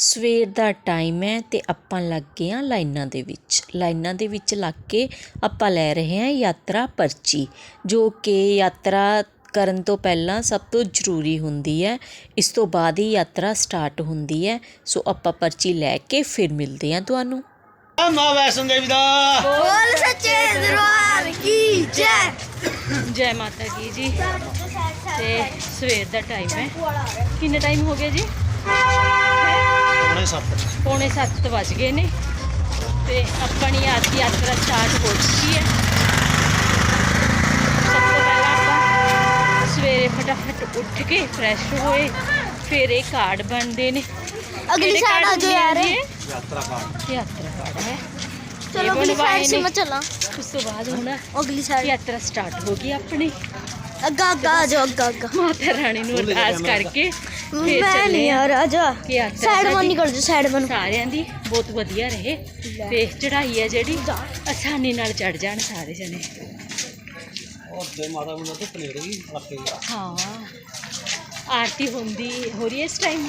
ਸਵੇਰ ਦਾ ਟਾਈਮ ਹੈ ਅਤੇ ਆਪਾਂ ਲੱਗ ਗਏ ਹਾਂ ਲਾਈਨਾਂ ਦੇ ਵਿੱਚ। ਲਾਈਨਾਂ ਦੇ ਵਿੱਚ ਲੱਗ ਕੇ ਆਪਾਂ ਲੈ ਰਹੇ ਹਾਂ ਯਾਤਰਾ ਪਰਚੀ ਜੋ ਕਿ ਯਾਤਰਾ ਕਰਨ ਤੋਂ ਪਹਿਲਾਂ ਸਭ ਤੋਂ ਜ਼ਰੂਰੀ ਹੁੰਦੀ ਹੈ। ਇਸ ਤੋਂ ਬਾਅਦ ਹੀ ਯਾਤਰਾ ਸਟਾਰਟ ਹੁੰਦੀ ਹੈ। ਸੋ ਆਪਾਂ ਪਰਚੀ ਲੈ ਕੇ ਫਿਰ ਮਿਲਦੇ ਹਾਂ ਤੁਹਾਨੂੰ। ਮਾਂ ਵੈਸ਼ਨ ਦੇਵੀ ਦਾ। ਬੋਲ ਸੱਚੇ ਦਰਬਾਰ ਕੀ ਜੈ। ਜੈ ਮਾਤਾ ਕੀ ਜੀ। ਤੇ ਸਵੇਰ ਦਾ ਟਾਈਮ ਹੈ। ਕਿੰਨੇ ਟਾਈਮ ਹੋ ਗਿਆ ਜੀ? ਪੌਣੇ 7 ਪੌਣੇ 7 ਵੱਜ ਗਏ ਨੇ ਤੇ ਆਪਣੀ ਅੱਜ ਯਾਤਰਾ ਸਟਾਰਟ ਹੋ ਚੁੱਕੀ ਹੈ ਸਭ ਤੋਂ ਪਹਿਲਾਂ ਆਪਾਂ ਸਵੇਰੇ ਫਟਾਫਟ ਉੱਠ ਕੇ ਫਰੈਸ਼ ਹੋਏ ਫਿਰ ਇਹ ਕਾਰਡ ਬਣਦੇ ਨੇ ਅਗਲੀ ਸਾਈਡ ਆ ਜਾਓ ਯਾਰ ਯਾਤਰਾ ਕਾਰਡ ਯਾਤਰਾ ਕਾਰਡ ਹੈ ਚਲੋ ਅਗਲੀ ਸਾਈਡ ਸੇ ਮੈਂ ਚਲਾਂ ਉਸ ਤੋਂ ਬਾਅਦ ਹੁਣ ਅਗਲੀ ਸਾਈਡ ਯਾਤਰਾ ਸਟਾਰਟ ਹੋ ਗਈ ਆਪਣੀ ਅੱਗਾ ਅੱਗਾ ਆ ਜਾਓ ਅੱਗਾ ਅੱਗਾ ਮਾਤਾ ਰਾਣੀ ਨੂੰ ਅਰਦਾਸ ਕਰਕੇ ਫੇਰ ਮੈਂ ਚੱਲੇ ਨਹੀਂ ਆ। ਰਾਜਾ। ਕੀ ਆਖਿਆ ਸਾਈਡ ਸਾਡੀ? ਮਨ ਨਹੀਂ ਕਰਦਾ ਸਾਈਡ ਮਨ। ਸਾਰਿਆਂ ਦੀ ਬਹੁਤ ਵਧੀਆ ਰਹੇ। ਤੇ ਚੜਾਈ ਹੈ ਜਿਹੜੀ ਆਸਾਨੀ ਨਾਲ ਚੜ ਜਾਣ ਸਾਰੇ ਜਣੇ। ਉਹਦੇ ਮਾਤਾ ਮੁੰਡਾ ਤੇ ਪਲੇਟ ਵੀ ਰੱਖੇ ਹਾਂ। ਆਰਤੀ ਹੁੰਦੀ ਹੋ ਰਹੀ ਹੈ ਇਸ ਟਾਈਮ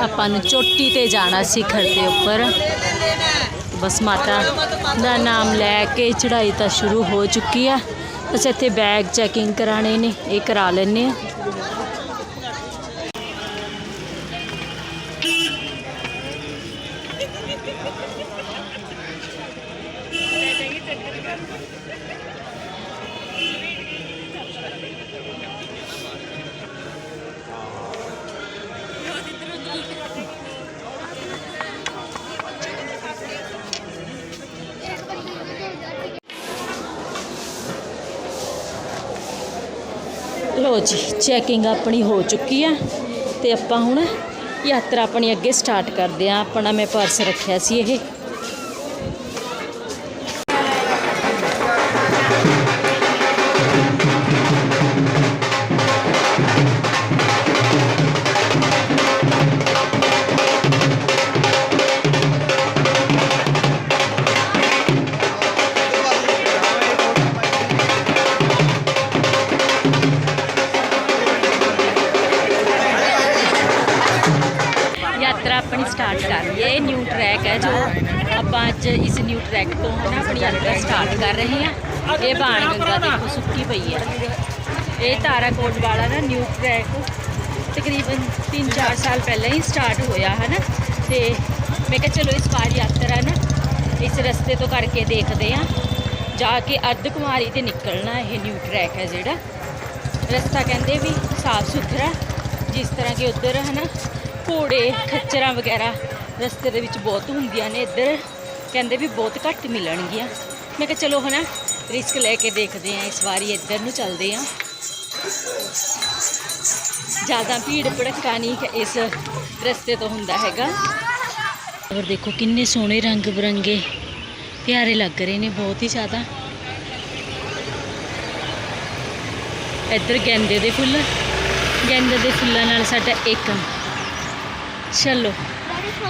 ਆਪਾਂ ਨੂੰ ਚੋਟੀ ਤੇ ਜਾਣਾ ਸਿਖਰ ਦੇ ਉੱਪਰ। ਬਸ ਮਾਤਾ ਦਾ ਨਾਮ ਲੈ ਕੇ ਚੜ੍ਹਾਈ ਤਾਂ ਸ਼ੁਰੂ ਹੋ ਚੁੱਕੀ ਆ। ਬਸ ਇੱਥੇ ਬੈਗ ਚੈਕਿੰਗ ਕਰਾਣੇ ਨੇ, ਇਹ ਕਰਾ ਲੈਣੇ ਆ। ਲੋ ਜੀ ਚੈਕਿੰਗ ਆਪਣੀ ਹੋ ਚੁੱਕੀ ਆ ਤੇ ਆਪਾਂ ਹੁਣ ਯਾਤਰਾ ਆਪਣੀ ਅੱਗੇ ਸਟਾਰਟ ਕਰਦੇ ਆ। ਆਪਣਾ ਮੈਂ ਪਰਸ ਰੱਖਿਆ ਸੀ ਇਹ। ਯਾਤਰਾ ਆਪਣੀ ਸਟਾਰਟ ਕਰ ਲਈ ਹੈ ਇਹ ਨਿਊ ਟਰੈਕ ਹੈ ਜੋ ਆਪਾਂ ਅੱਜ ਇਸ ਨਿਊ ਟਰੈਕ ਤੋਂ ਨਾ ਆਪਣੀ ਯਾਤਰਾ ਸਟਾਰਟ ਕਰ ਰਹੇ ਹਾਂ। ਇਹ ਬਾਣ ਗੰਗਾ ਦੇਖੋ ਸੁੱਕੀ ਪਈ ਹੈ। ਇਹ ਤਾਰਾਕੋਟ ਵਾਲਾ ਨਾ ਨਿਊ ਟਰੈਕ ਤਕਰੀਬਨ 3-4 ਸਾਲ ਪਹਿਲਾਂ ਹੀ ਸਟਾਰਟ ਹੋਇਆ ਹੈ ਨਾ ਤੇ ਮੈਂ ਕਿਹਾ ਚਲੋ ਇਸ ਵਾਰ ਯਾਤਰਾ ਨਾ ਇਸ ਰਸਤੇ ਤੋਂ ਕਰਕੇ ਦੇਖਦੇ ਹਾਂ। ਜਾ ਕੇ ਅਰਧ ਕੁਮਾਰੀ ਤੇ ਨਿਕਲਣਾ ਇਹ ਨਿਊ ਟਰੈਕ ਹੈ ਜਿਹੜਾ। ਰਸਤਾ ਕਹਿੰਦੇ ਵੀ ਸਾਫ਼ ਸੁਥਰਾ, ਜਿਸ ਤਰ੍ਹਾਂ ਕਿ ਉੱਧਰ ਨਾ ਘੋੜੇ, ਖੱਚਰਾਂ ਵਗੈਰਾ ਰਸਤੇ ਦੇ ਵਿੱਚ ਬਹੁਤ ਹੁੰਦੀਆਂ ਨੇ, ਇੱਧਰ ਕਹਿੰਦੇ ਵੀ ਬਹੁਤ ਘੱਟ ਮਿਲਣਗੀਆਂ। ਮੈਂ ਕਿਹਾ ਚਲੋ ਹਨਾ ਰਿਸਕ ਲੈ ਕੇ ਦੇਖਦੇ ਆਂ ਇਸ ਵਾਰੀ ਇੱਧਰ ਨੂੰ ਚੱਲਦੇ ਆਂ ਜ਼ਿਆਦਾ ਭੀੜ ਭੜੱਕਾ ਨਹੀਂ ਇਸ ਰਸਤੇ ਤੋਂ ਹੁੰਦਾ ਹੈਗਾ। ਔਰ ਦੇਖੋ ਕਿੰਨੇ ਸੋਹਣੇ ਰੰਗ ਬਰੰਗੇ, ਪਿਆਰੇ ਲੱਗ ਰਹੇ ਨੇ ਬਹੁਤ ਹੀ ਜ਼ਿਆਦਾ। ਇੱਧਰ ਗੈਂਦੇ ਦੇ ਫੁੱਲ, ਗੈਂਦੇ ਦੇ ਫੁੱਲਾਂ ਨਾਲ ਸਾਡਾ ਏਕਮ। ਚਲੋ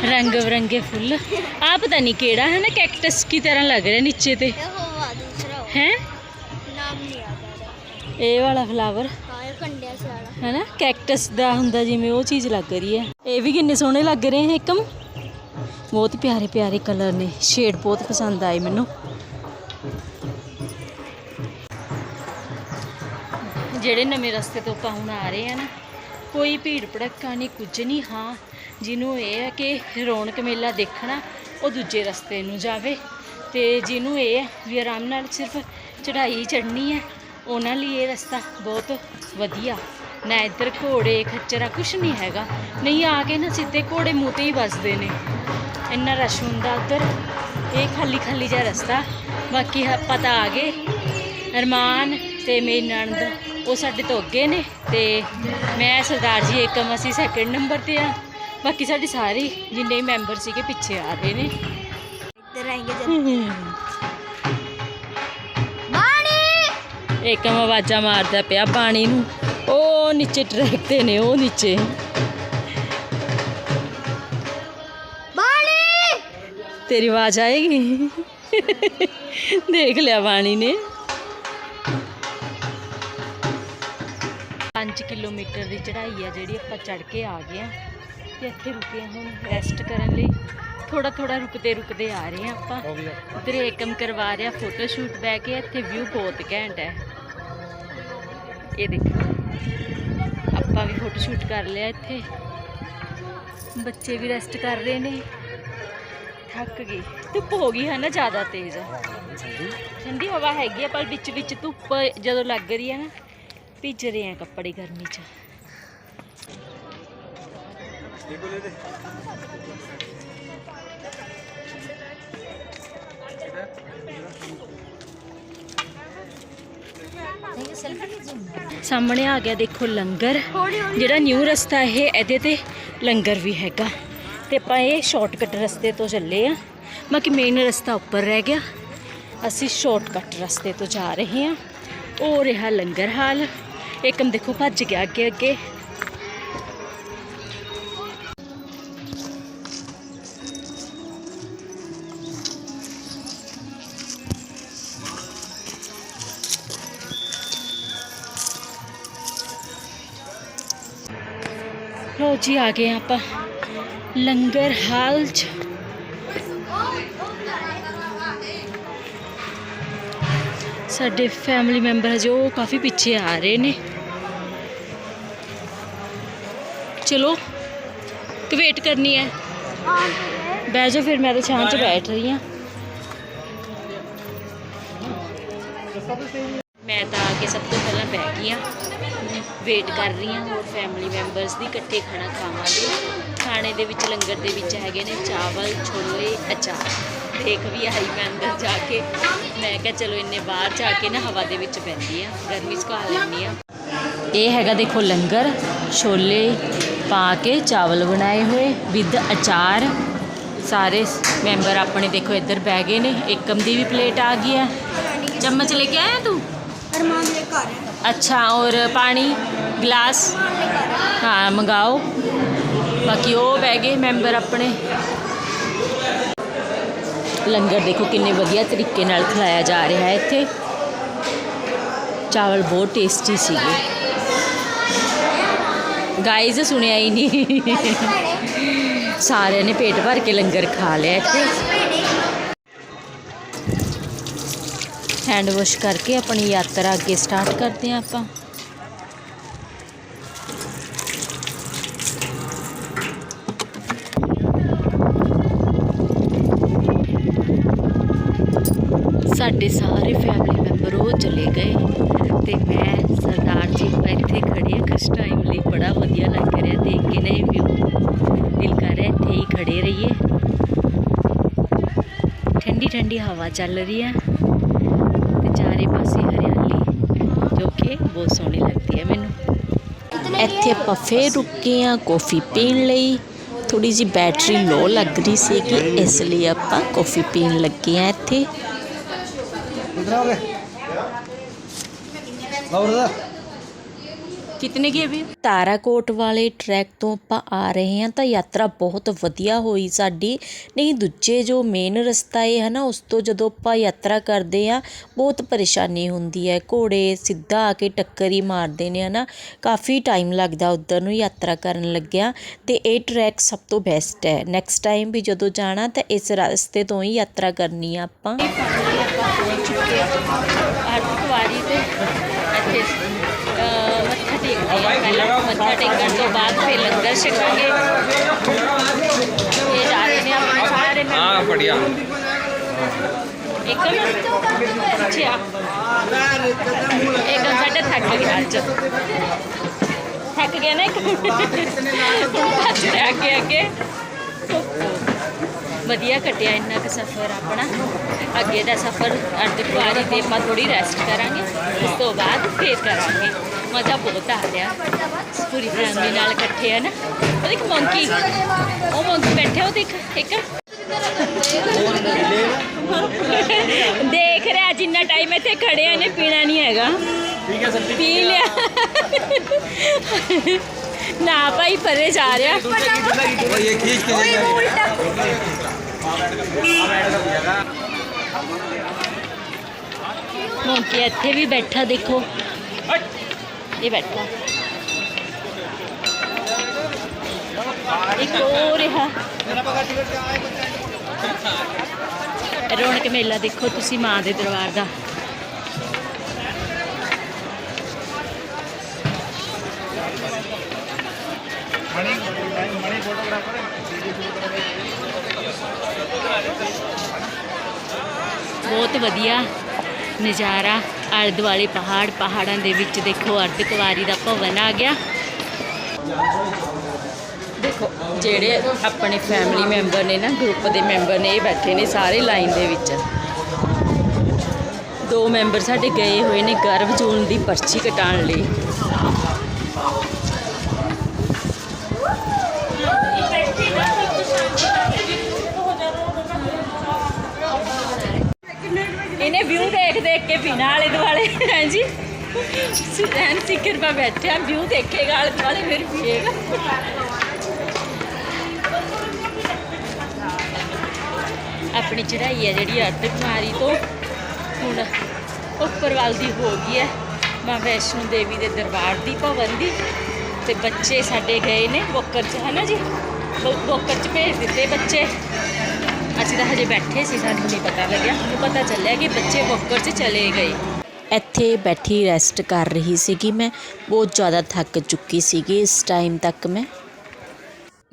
ਰੰਗ ਬਰੰਗੇ ਫੁੱਲ ਆ ਪਤਾ ਨਹੀਂ ਕਿਹੜਾ ਹੈ ਨਾ ਕੈਕਟਸ ਕੀ ਤਰ੍ਹਾਂ ਲੱਗ ਰਿਹਾ ਨੀਚੇ ਤੇ देखो वो दूसरा हो। ਹੈ नाम नहीं आता ਇਹ ਵਾਲਾ ਫਲਾਵਰ हाँ ये कंडिया से वाला ਹੈ ਨਾ ਕੈਕਟਸ ਦਾ ਹੁੰਦਾ ਜਿਵੇਂ ਉਹ ਚੀਜ਼ ਲੱਗ ਰਹੀ ਹੈ ਇਹ ਵੀ ਕਿੰਨੇ ਸੋਹਣੇ ਲੱਗ ਰਹੇ ਹੈ ਏਕਮ ਬਹੁਤ ਪਿਆਰੇ ਪਿਆਰੇ ਕਲਰ ਨੇ ਸ਼ੇਡ ਬਹੁਤ ਪਸੰਦ ਆਏ ਮੈਨੂੰ ਜਿਹੜੇ ਨਵੇਂ ਰਸਤੇ ਤੋਂ ਆਪਾਂ ਹੁਣ ਆ ਰਹੇ ਆ ਨਾ ਕੋਈ ਭੀੜ ਭੜੱਕਾ ਨਹੀਂ ਕੁਝ ਨਹੀਂ ਹਾਂ ਜਿਹਨੂੰ ਇਹ ਹੈ ਕਿ ਰੌਣਕ ਮੇਲਾ ਦੇਖਣਾ ਉਹ ਦੂਜੇ ਰਸਤੇ ਨੂੰ ਜਾਵੇ ਤੇ ਜਿਹਨੂੰ ਇਹ ਹੈ ਵੀ ਆਰਾਮ ਨਾਲ ਸਿਰਫ ਚੜ੍ਹਾਈ ਚੜ੍ਹਨੀ ਹੈ, ਉਹਨਾਂ ਲਈ ਇਹ ਰਸਤਾ ਬਹੁਤ ਵਧੀਆ। ਨਾ ਇੱਧਰ ਘੋੜੇ, ਖੱਚਰਾ ਕੁਛ ਨਹੀਂ ਹੈਗਾ। ਨਹੀਂ, ਆ ਕੇ ਨਾ ਸਿੱਧੇ ਘੋੜੇ ਮੂੰਹ ਤੇ ਹੀ ਵੱਜਦੇ ਨੇ। ਇੰਨਾ ਰਸ਼ ਹੁੰਦਾ ਉੱਧਰ। ਇਹ ਖਾਲੀ ਖਾਲੀ ਜਿਹਾ ਰਸਤਾ। ਬਾਕੀ ਆਪਾਂ ਤਾਂ ਆ ਗਏ। ਅਰਮਾਨ ਤੇ ਮੇਰੀ ਨਣਦ, ਉਹ ਸਾਡੇ ਤੋਂ ਅੱਗੇ ਨੇ ਤੇ ਮੈਂ ਸਰਦਾਰ ਜੀ ਏਕਮ ਅਸੀਂ ਸੈਕਿੰਡ ਨੰਬਰ ਤੇ ਆ। ਬਾਕੀ ਸਾਡੇ ਸਾਰੇ ਜਿੰਨੇ ਵੀ ਮੈਂਬਰ ਸੀਗੇ ਪਿੱਛੇ ਆ ਰਹੇ ਨੇ। ਇੱਧਰ ਆਏਂਗੇ ਜਦ ਬਾਣੀ ਏਕਮ ਆਵਾਜ਼ਾਂ ਮਾਰਦਾ ਪਿਆ ਪਾਣੀ ਨੂੰ। ਉਹ ਨੀਚੇ ਟਰੈਕ ਤੇ ਨੇ ਉਹ ਨੀਚੇ। ਬਾਣੀ ਤੇਰੀ ਆਵਾਜ਼ ਆਏਗੀ? ਦੇਖ ਲਿਆ ਬਾਣੀ ਨੇ। 5 ਕਿਲੋਮੀਟਰ ਦੀ ਚੜ੍ਹਾਈ ਆ ਜਿਹੜੀ ਆਪਾਂ ਚੜ ਕੇ ਆ ਗਏ ਆ। ਤੇ ਇੱਥੇ ਰੁਕੇ ਹਾਂ ਹੁਣ ਰੈਸਟ ਕਰਨ ਲਈ। ਥੋੜਾ ਥੋੜਾ ਰੁਕਦੇ ਰੁਕਦੇ ਆ ਰਹੇ ਆ ਆਪਾਂ। ਉਧਰ ਏਕਮ ਕਰਵਾ ਰਿਹਾ ਫੋਟੋ ਸ਼ੂਟ ਬੈ ਕੇ ਇੱਥੇ ਵਿਊ ਬਹੁਤ ਘੈਂਟ ਹੈ। ਇਹ ਦੇਖੋ। ਆਪਾਂ ਵੀ ਫੋਟੋ ਸ਼ੂਟ ਕਰ ਲਿਆ ਇੱਥੇ। ਬੱਚੇ ਵੀ ਰੈਸਟ ਕਰ ਰਹੇ ਨੇ। ਥੱਕ ਗਈ ਧੁੱਪ ਹੋ ਗਈ ਹੈ ਨਾ ਜ਼ਿਆਦਾ ਤੇਜ਼। ਠੰਡੀ ਹਵਾ ਹੈਗੀ ਆ ਪਰ ਵਿੱਚ ਵਿੱਚ ਧੁੱਪ ਜਦੋਂ ਲੱਗ ਰਹੀ ਹੈ ਨਾ ਭਿੱਜ ਰਹੇ ਆ ਕੱਪੜੇ ਗਰਮੀ 'ਚ। ਸਾਹਮਣੇ ਆ ਗਿਆ ਦੇਖੋ ਲੰਗਰ, ਜਿਹੜਾ ਨਿਊ ਰਸਤਾ ਇਹ, ਇਹਦੇ ਤੇ ਲੰਗਰ ਵੀ ਹੈਗਾ। ਤੇ ਆਪਾਂ ਇਹ ਸ਼ਾਰਟਕਟ ਰਸਤੇ ਤੋਂ ਚੱਲੇ ਆ। ਬਾਕੀ ਮੇਨ ਰਸਤਾ ਉੱਪਰ ਰਹਿ ਗਿਆ। ਅਸੀਂ ਸ਼ਾਰਟਕਟ ਰਸਤੇ ਤੋਂ ਜਾ ਰਹੇ ਹਾਂ। ਉਹ ਰਿਹਾ ਲੰਗਰ ਹਾਲ। ਇੱਕਮ ਦੇਖੋ ਭੱਜ ਗਿਆ ਅੱਗੇ ਅੱਗੇ ਜੀ ਆ ਗਏ ਆਪਾਂ। ਲੰਗਰ ਹਾਲ ਚ। ਸਾਡੇ ਫੈਮਿਲੀ ਮੈਂਬਰ ਜੋ ਕਾਫੀ ਪਿੱਛੇ ਆ ਰਹੇ ਨੇ। ਚਲੋ ਕਿ ਵੇਟ ਕਰਨੀ ਹੈ। ਬਹਿ ਜਾਓ ਫਿਰ, ਮੈਂ ਤਾਂ ਛਾਂ 'ਚ ਬੈਠ ਰਹੀ ਹਾਂ। ਮੈਂ ਤਾਂ ਆ ਕੇ ਸਭ ਤੋਂ ਪਹਿਲਾਂ ਬਹਿ ਗਈ ਹਾਂ। ਵੇਟ ਕਰ ਰਹੀ ਹਾਂ ਹੋਰ ਫੈਮਿਲੀ ਮੈਂਬਰਸ ਦੀ ਇਕੱਠੇ ਖਾਣਾ ਖਾਵਾਂਗੇ। ਖਾਣੇ ਦੇ ਵਿੱਚ ਲੰਗਰ ਦੇ ਵਿੱਚ ਹੈਗੇ ਨੇ ਚਾਵਲ, ਛੋਲੇ, ਅਚਾਰ। ਦੇਖ ਵੀ ਆਈ ਮੈਂ ਅੰਦਰ ਜਾ ਕੇ। ਮੈਂ ਕਿਹਾ ਚਲੋ ਇੰਨੇ ਬਾਹਰ ਜਾ ਕੇ ਨਾ ਹਵਾ ਦੇ ਵਿੱਚ ਬੈਠੀ ਆ, ਗਰਮੀ 'ਚ ਖਾ ਲੈਂਦੀ ਆ। ਇਹ ਹੈਗਾ ਦੇਖੋ ਲੰਗਰ, ਛੋਲੇ ਪਾ ਕੇ ਚਾਵਲ ਬਣਾਏ ਹੋਏ ਵਿਦ ਅਚਾਰ। ਸਾਰੇ ਮੈਂਬਰ ਆਪਣੇ ਦੇਖੋ ਇੱਧਰ ਬਹਿ ਗਏ ਨੇ ਏਕਮ ਦੀ ਵੀ ਪਲੇਟ ਆ ਗਈ ਹੈ ਚਮਚ ਲੈ ਕੇ ਆਇਆ ਤੂੰ? ਅਰਮਾਨ ਦੇ ਘਰ। अच्छा और पानी गिलास हाँ मंगाओ ਬਾਕੀ ਉਹ ਬਹਿ ਗਏ ਮੈਂਬਰ ਆਪਣੇ ਲੰਗਰ ਦੇਖੋ ਕਿੰਨੇ ਵਧੀਆ ਤਰੀਕੇ ਨਾਲ ਖਿਲਾਇਆ ਜਾ ਰਿਹਾ ਹੈ ਇੱਥੇ ਚਾਵਲ ਬਹੁਤ ਟੇਸਟੀ ਸੀਗੇ ਗਾਈਜ਼ ਸੁਣਿਆ ਹੀ ਨਹੀਂ ਸਾਰਿਆਂ ਨੇ ਪੇਟ ਭਰ ਕੇ ਲੰਗਰ ਖਾ ਲਿਆ ਇੱਥੇ ਹੈਂਡ ਵਾਸ਼ ਕਰਕੇ ਆਪਣੀ ਯਾਤਰਾ ਅੱਗੇ ਸਟਾਰਟ ਕਰਦੇ ਹਾਂ ਆਪਾਂ। ਸਾਡੇ ਸਾਰੇ ਫੈਮਿਲੀ ਮੈਂਬਰ ਉਹ ਚਲੇ ਗਏ ਤੇ ਮੈਂ ਸਰਦਾਰ ਜੀ ਇੱਥੇ ਖੜੀ ਹਾਂ। ਕੁਛ ਟਾਈਮ ਲਈ ਬੜਾ ਵਧੀਆ ਲੱਗ ਰਿਹਾ, ਦੇਖ ਕੇ ਨਾ ਵਿਊ ਦਿਲ ਕਰ ਰਿਹਾ, ਇੱਥੇ ਹੀ ਖੜੇ ਰਹੀਏ। ਠੰਡੀ ਠੰਡੀ ਹਵਾ ਚੱਲ ਰਹੀ ਹੈ। ਚਾਰੇ ਪਾਸੇ ਹਰਿਆਲੀ ਜੋ ਕਿ ਬਹੁਤ ਸੋਹਣੀ ਲੱਗਦੀ ਹੈ ਮੈਨੂੰ। ਇੱਥੇ ਆਪਾਂ ਫੇਰ ਰੁਕੇ ਆ ਕਾਫੀ ਪੀਣ ਲਈ। ਥੋੜੀ ਜੀ ਬੈਟਰੀ ਲੋ ਲੱਗ ਰਹੀ ਸੀ ਕਿ ਇਸ ਲਈ ਆਪਾਂ ਕਾਫੀ ਪੀਣ ਲੱਗੇ ਆ ਇੱਥੇ। ਕਿੰਨਾ ਹੋ ਗਿਆ और दादा ਕਿਤਨੇ ਕੀ ਵੀ ਤਾਰਾਕੋਟ ਵਾਲੇ ਟਰੈਕ ਤੋਂ ਆਪਾਂ ਆ ਰਹੇ ਹਾਂ ਤਾਂ ਯਾਤਰਾ ਬਹੁਤ ਵਧੀਆ ਹੋਈ ਸਾਡੀ ਨਹੀਂ ਦੂਜੇ ਜੋ ਮੇਨ ਰਸਤਾ ਹੈ ਹਨਾ ਉਸ ਤੋਂ ਜਦੋਂ ਆਪਾਂ ਯਾਤਰਾ ਕਰਦੇ ਆ ਬਹੁਤ ਪਰੇਸ਼ਾਨੀ ਹੁੰਦੀ ਹੈ ਘੋੜੇ ਸਿੱਧਾ ਆ ਕੇ ਟੱਕਰ ਹੀ ਮਾਰਦੇ ਨੇ ਹਨਾ ਕਾਫੀ ਟਾਈਮ ਲੱਗਦਾ ਉੱਧਰ ਨੂੰ ਯਾਤਰਾ ਕਰਨ ਲੱਗਿਆ ਤੇ ਇਹ ਟਰੈਕ ਸਭ ਤੋਂ ਬੈਸਟ ਹੈ ਨੈਕਸਟ ਟਾਈਮ ਵੀ ਜਦੋਂ ਜਾਣਾ ਤਾਂ ਇਸ ਰਸਤੇ ਤੋਂ ਹੀ ਯਾਤਰਾ ਕਰਨੀ ਆ ਆਪਾਂ ਅਰਧਕਵਾਰੀ ਤੇ ਇੱਥੇ ਮੱਥਾ ਟੇਕਣ ਤੋਂ ਬਾਅਦ ਫਿਰ ਲੰਗਰ ਛਕਾਂਗੇ ਇਹ ਜਾ ਰਹੇ ਨੇ ਆਪਣੇ ਸਾਰੇ ਮੈਂ ਹਾਂ ਬੜੀਆ। ਇੱਕ ਮਿੰਟ। ਅੱਛਾ। ਇੱਕ ਸਾਡਾ ਥੱਕ ਗਿਆ ਅੱਜ। ਥੱਕ ਗਿਆ ਨਾ ਇੱਕ ਭੱਜ ਰਿਹਾ ਅੱਗੇ ਅੱਗੇ। ਵਧੀਆ ਕੱਟਿਆ ਇੰਨਾ ਕਿ ਸਫ਼ਰ ਆਪਣਾ। ਅੱਗੇ ਦਾ ਸਫ਼ਰ ਅੱਜ ਕੁਆਰੀ ਤੇ ਆਪਾਂ ਥੋੜੀ ਰੈਸਟ ਕਰਾਂਗੇ। बाद फिर करा मज़ा बहुत आ रहा पूरी फैमिली नाल इकट्ठे है ना और एक मंकी वो मंकी बैठे हो देख एक देख रहे जिन्ना टाइम इतने खड़े हैं इन्हें पीना नहीं है पी लिया ना भाई परे जा रहा ये खींच के ले ਮੌਂਕੀ ਇੱਥੇ ਵੀ ਬੈਠਾ ਦੇਖੋ। ਇਹ ਬੈਠਾ। ਇੱਕ ਹੋਰ ਰਿਹਾ ਰੌਣਕ ਮੇਲਾ ਦੇਖੋ ਤੁਸੀਂ ਮਾਂ ਦੇ ਦਰਬਾਰ ਦਾ। ਬਹੁਤ ਵਧੀਆ। ਨਜ਼ਾਰਾ ਆਲੇ ਦੁਆਲੇ ਪਹਾੜ, ਪਹਾੜਾਂ ਦੇ ਵਿੱਚ ਦੇਖੋ ਅਰਧ ਕੁਵਾਰੀ ਦਾ ਭਵਨ ਆ ਗਿਆ। ਦੇਖੋ, ਜਿਹੜੇ ਆਪਣੇ ਫੈਮਿਲੀ ਮੈਂਬਰ ਨੇ ਨਾ ਗਰੁੱਪ ਦੇ ਮੈਂਬਰ ਨੇ, ਇਹ ਬੈਠੇ ਨੇ ਸਾਰੇ ਲਾਈਨ ਦੇ ਵਿੱਚ। ਦੋ ਮੈਂਬਰ ਸਾਡੇ ਗਏ ਹੋਏ ਨੇ ਗਰਭ ਜੂਨ ਦੀ ਪਰਚੀ ਕਟਾਉਣ ਲਈ। ਜੀ। ਸੁਰੈਨ ਸਿਕਰ ਪਾ ਬੈਠਿਆ ਵਿਊ ਦੇਖੇਗਾ, ਆਲੇ ਦੁਆਲੇ ਫਿਰ ਪੀਏਗਾ ਆਪਣੀ ਚੜਾਈ ਹੈ ਜਿਹੜੀ ਅਰਧ ਕੁਮਾਰੀ ਤੋਂ ਹੁਣ ਉੱਪਰ ਵੱਲ ਦੀ ਹੋ ਗਈ ਹੈ ਮਾਂ ਵੈਸ਼ਨੋ ਦੇਵੀ ਦੇ ਦਰਬਾਰ ਦੀ ਭਵਨ ਦੀ। ਤੇ ਬੱਚੇ ਸਾਡੇ ਗਏ ਨੇ ਵੋਕਰ ਚ ਹੈ ਨਾ ਜੀ ਬੋਕਰ ਚ ਭੇਜ ਦਿੱਤੇ ਬੱਚੇ। ਅਸੀਂ ਤਾਂ ਹਜੇ ਬੈਠੇ ਸੀ, ਸਾਨੂੰ ਨਹੀਂ ਪਤਾ ਲੱਗਿਆ। ਮੈਨੂੰ ਪਤਾ ਚੱਲਿਆ ਕਿ ਬੱਚੇ ਵੋਕਰ 'ਚ ਚਲੇ ਗਏ। ਇੱਥੇ ਬੈਠੀ ਰੈਸਟ ਕਰ ਰਹੀ ਸੀਗੀ ਮੈਂ। ਬਹੁਤ ਜ਼ਿਆਦਾ ਥੱਕ ਚੁੱਕੀ ਸੀਗੀ ਇਸ ਟਾਈਮ ਤੱਕ ਮੈਂ।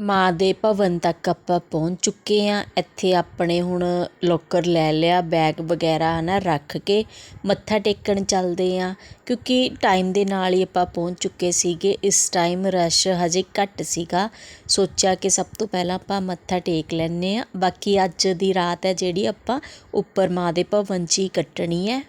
ਮਾਂ ਦੇ ਭਵਨ ਤੱਕ ਆਪਾਂ ਪਹੁੰਚ ਚੁੱਕੇ ਆ ਇੱਥੇ ਆਪਣੇ ਹੁਣ ਲੋਕਰ ਲੈ ਲਿਆ ਬੈਗ ਵਗੈਰਾ ਹਨਾ ਰੱਖ ਕੇ ਮੱਥਾ ਟੇਕਣ ਚੱਲਦੇ ਆ ਕਿਉਂਕਿ ਟਾਈਮ ਦੇ ਨਾਲ ਹੀ ਆਪਾਂ ਪਹੁੰਚ ਚੁੱਕੇ ਸੀਗੇ। ਇਸ ਟਾਈਮ ਰਸ਼ ਹਜੇ ਘੱਟ ਸੀਗਾ। ਸੋਚਿਆ ਕਿ ਸਭ ਤੋਂ ਪਹਿਲਾਂ ਆਪਾਂ ਮੱਥਾ ਟੇਕ ਲੈਂਦੇ ਆ ਬਾਕੀ ਅੱਜ ਦੀ ਰਾਤ ਹੈ ਜਿਹੜੀ ਆਪਾਂ ਉੱਪਰ ਮਾਂ ਦੇ ਭਵਨ 'ਚ ਹੀ ਕੱਟਣੀ ਹੈ।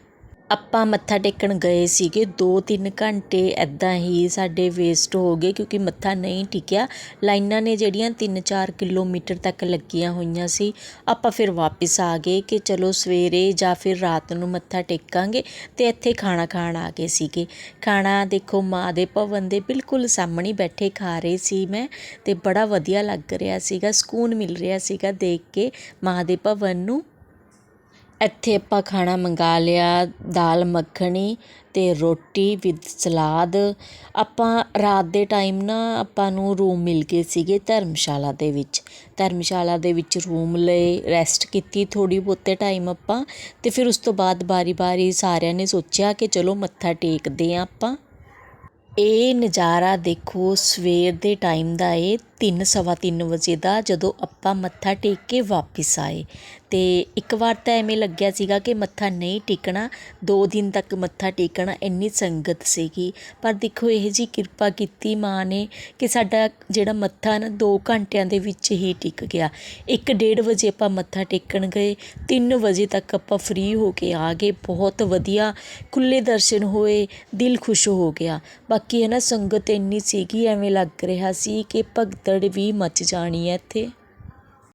ਆਪਾਂ ਮੱਥਾ ਟੇਕਣ ਗਏ ਸੀਗੇ 2-3 ਘੰਟੇ ਐਦਾਂ ਹੀ ਸਾਡੇ ਵੇਸਟ ਹੋ ਗਏ ਕਿਉਂਕਿ ਮੱਥਾ ਨਹੀਂ ਟਿਕਿਆ। ਲਾਈਨਾਂ ਨੇ ਜਿਹੜੀਆਂ 3-4 ਕਿਲੋਮੀਟਰ ਤੱਕ ਲੱਗੀਆਂ ਹੋਈਆਂ ਸੀ। ਆਪਾਂ ਫਿਰ ਵਾਪਸ ਆ ਗਏ ਕਿ ਚਲੋ ਸਵੇਰੇ ਜਾਂ ਫਿਰ ਰਾਤ ਨੂੰ ਮੱਥਾ ਟੇਕਾਂਗੇ ਤੇ ਇੱਥੇ ਖਾਣਾ ਖਾਣ ਆ ਗਏ ਸੀਗੇ। ਖਾਣਾ ਦੇਖੋ ਮਾਂ ਦੇ ਭਵਨ ਦੇ ਬਿਲਕੁਲ ਸਾਹਮਣੇ ਬੈਠੇ ਖਾ ਰਹੇ ਸੀ ਮੈਂ ਤੇ ਬੜਾ ਵਧੀਆ ਲੱਗ ਰਿਹਾ ਸੀਗਾ, ਸਕੂਨ ਮਿਲ ਰਿਹਾ ਸੀਗਾ ਦੇਖ ਕੇ ਮਾਂ ਦੇ ਭਵਨ ਨੂੰ। ਇੱਥੇ ਆਪਾਂ ਖਾਣਾ ਮੰਗਾ ਲਿਆ, ਦਾਲ ਮੱਖਣੀ ਅਤੇ ਰੋਟੀ ਵਿਦ ਸਲਾਦ। ਆਪਾਂ ਰਾਤ ਦੇ ਟਾਈਮ ਨਾ ਆਪਾਂ ਨੂੰ ਰੂਮ ਮਿਲ ਗਏ ਸੀਗੇ ਧਰਮਸ਼ਾਲਾ ਦੇ ਵਿੱਚ। ਧਰਮਸ਼ਾਲਾ ਦੇ ਵਿੱਚ ਰੂਮ ਲਏ ਰੈਸਟ ਕੀਤੀ ਥੋੜ੍ਹੀ ਬਹੁਤੇ ਟਾਈਮ ਆਪਾਂ ਅਤੇ ਫਿਰ ਉਸ ਤੋਂ ਬਾਅਦ ਵਾਰੀ ਵਾਰੀ ਸਾਰਿਆਂ ਨੇ ਸੋਚਿਆ ਕਿ ਚਲੋ ਮੱਥਾ ਟੇਕਦੇ ਹਾਂ ਆਪਾਂ। ਇਹ ਨਜ਼ਾਰਾ ਦੇਖੋ ਸਵੇਰ ਦੇ ਟਾਈਮ ਦਾ ਏ ਤਿੰਨ ਸਵਾ ਤਿੰਨ ਵਜੇ ਦਾ ਜਦੋਂ ਆਪਾਂ ਮੱਥਾ ਟੇਕ ਕੇ ਵਾਪਿਸ ਆਏ। ਅਤੇ ਇੱਕ ਵਾਰ ਤਾਂ ਐਵੇਂ ਲੱਗਿਆ ਸੀਗਾ ਕਿ ਮੱਥਾ ਨਹੀਂ ਟੇਕਣਾ, ਦੋ ਦਿਨ ਤੱਕ ਮੱਥਾ ਟੇਕਣਾ ਇੰਨੀ ਸੰਗਤ ਸੀਗੀ। ਪਰ ਦੇਖੋ, ਇਹ ਜੀ ਕਿਰਪਾ ਕੀਤੀ ਮਾਂ ਨੇ ਕਿ ਸਾਡਾ ਜਿਹੜਾ ਮੱਥਾ ਨਾ 2 ਘੰਟਿਆਂ ਦੇ ਵਿੱਚ ਹੀ ਟਿਕ ਗਿਆ। 1:30 ਵਜੇ ਆਪਾਂ ਮੱਥਾ ਟੇਕਣ ਗਏ 3 ਵਜੇ ਤੱਕ ਆਪਾਂ ਫ੍ਰੀ ਹੋ ਕੇ ਆ ਗਏ। ਬਹੁਤ ਵਧੀਆ ਖੁੱਲੇ ਦਰਸ਼ਨ ਹੋਏ, ਦਿਲ ਖੁਸ਼ ਹੋ ਗਿਆ। ਬਾਕੀ ਹੈ ਨਾ, ਸੰਗਤ ਇੰਨੀ ਸੀਗੀ, ਐਵੇਂ ਲੱਗ ਰਿਹਾ ਸੀ ਕਿ ਭਗਤ ਭਗਦੜ ਵੀ ਮਚ ਜਾਣੀ ਹੈ ਇੱਥੇ।